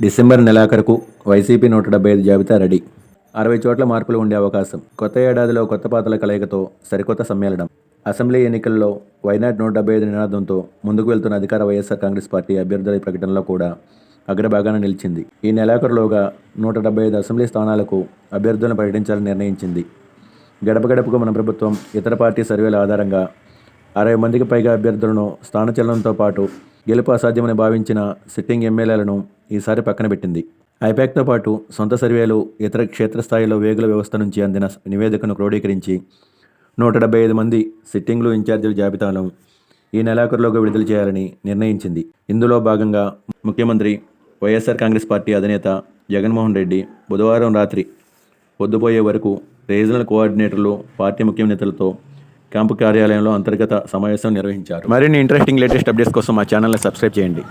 December నెలాఖరుకు YCP నూట డెబ్బై ఐదు జాబితా రెడీ. అరవై చోట్ల మార్పులు ఉండే అవకాశం. కొత్త ఏడాదిలో కొత్త పాతల కలయికతో సరికొత్త సమ్మేళనం. అసెంబ్లీ ఎన్నికల్లో వైనాట్ నూట డెబ్బై ఐదు నినాదంతో ముందుకు వెళ్తున్న అధికార వైఎస్ఆర్ కాంగ్రెస్ పార్టీ అభ్యర్థుల ప్రకటనలో కూడా అగ్రభాగాన నిలిచింది. ఈ నెలాఖరులోగా నూట డెబ్బై ఐదు అసెంబ్లీ స్థానాలకు అభ్యర్థులను ప్రకటించాలని నిర్ణయించింది. గడప గడపకు మన ప్రభుత్వం ఇతర పార్టీ సర్వేల ఆధారంగా అరవై మందికి పైగా అభ్యర్థులను స్థానచలనంతో పాటు గెలుపు అసాధ్యమని భావించిన సిట్టింగ్ ఎమ్మెల్యేలను ఈసారి పక్కన పెట్టింది. ఐపాక్తో పాటు సొంత సర్వేలు ఇతర క్షేత్రస్థాయిలో వేగుల వ్యవస్థ నుంచి అందిన నివేదికను క్రోడీకరించి నూట డెబ్బై ఐదు మంది సిట్టింగ్లు ఇన్ఛార్జీల జాబితాను ఈ నెలాఖరులోగా విడుదల చేయాలని నిర్ణయించింది. ఇందులో భాగంగా ముఖ్యమంత్రి వైఎస్ఆర్ కాంగ్రెస్ పార్టీ అధినేత జగన్మోహన్ రెడ్డి బుధవారం రాత్రి పొద్దుపోయే వరకు రీజనల్ కోఆర్డినేటర్లు పార్టీ ముఖ్య నేతలతో క్యాంపు కార్యాలయంలో అంతర్గత సమావేశం నిర్వహించారు. మరిన్ని ఇంట్రెస్టింగ్ లేటెస్ట్ అప్డేట్స్ కోసం మా ఛానల్ని సబ్స్క్రైబ్ చేయండి.